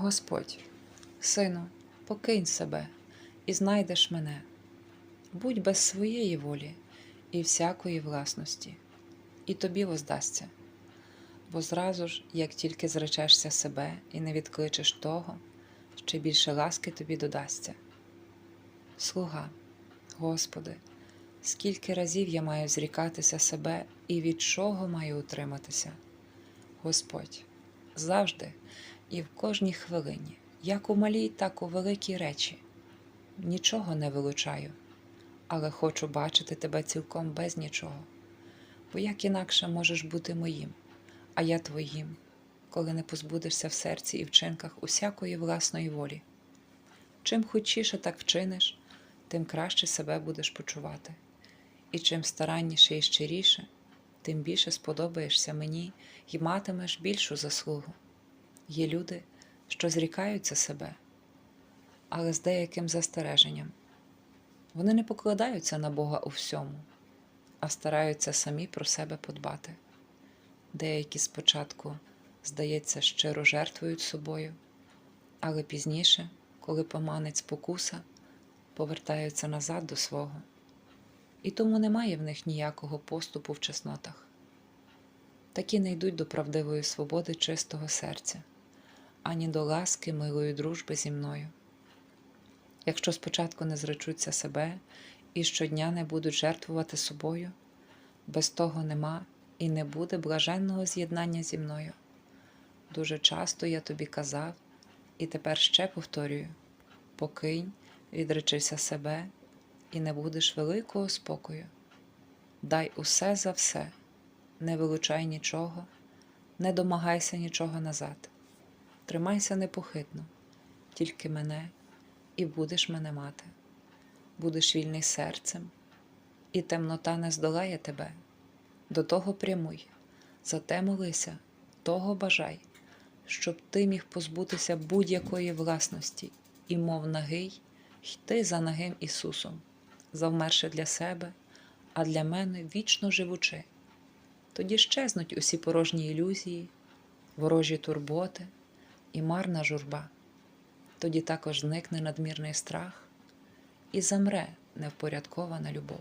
Господь, сину, покинь себе і знайдеш мене. Будь без своєї волі і всякої власності, і тобі воздасться. Бо зразу ж, як тільки зречешся себе і не відкличеш того, ще більше ласки тобі додасться. Слуга, Господи, скільки разів я маю зрікатися себе і від чого маю утриматися? Господь, завжди і в кожній хвилині, як у малій, так у великій речі. Нічого не вилучаю, але хочу бачити тебе цілком без нічого. Бо як інакше можеш бути моїм, а я твоїм, коли не позбудешся в серці і вчинках усякої власної волі. Чим хутчіше так вчиниш, тим краще себе будеш почувати. І чим старанніше і щиріше, тим більше сподобаєшся мені і матимеш більшу заслугу. Є люди, що зрікаються себе, але з деяким застереженням. Вони не покладаються на Бога у всьому, а стараються самі про себе подбати. Деякі спочатку, здається, щиро жертвують собою, але пізніше, коли поманить спокуса, повертаються назад до свого. І тому немає в них ніякого поступу в чеснотах. Такі не йдуть до правдивої свободи чистого серця, ані до ласки милої дружби зі мною. Якщо спочатку не зречуться себе і щодня не будуть жертвувати собою, без того нема і не буде блаженного з'єднання зі мною. Дуже часто я тобі казав, і тепер ще повторюю: покинь, відречися себе, і не будеш великого спокою. Дай усе за все, не вилучай нічого, не домагайся нічого назад. Тримайся непохитно, тільки мене, і будеш мене мати. Будеш вільний серцем, і темнота не здолає тебе. До того прямуй, зате молися, того бажай, щоб ти міг позбутися будь-якої власності і, мов нагий, йти за нагим Ісусом, завмерши для себе, а для мене вічно живучи. Тоді щезнуть усі порожні ілюзії, ворожі турботи і марна журба. Тоді також зникне надмірний страх і замре невпорядкована любов.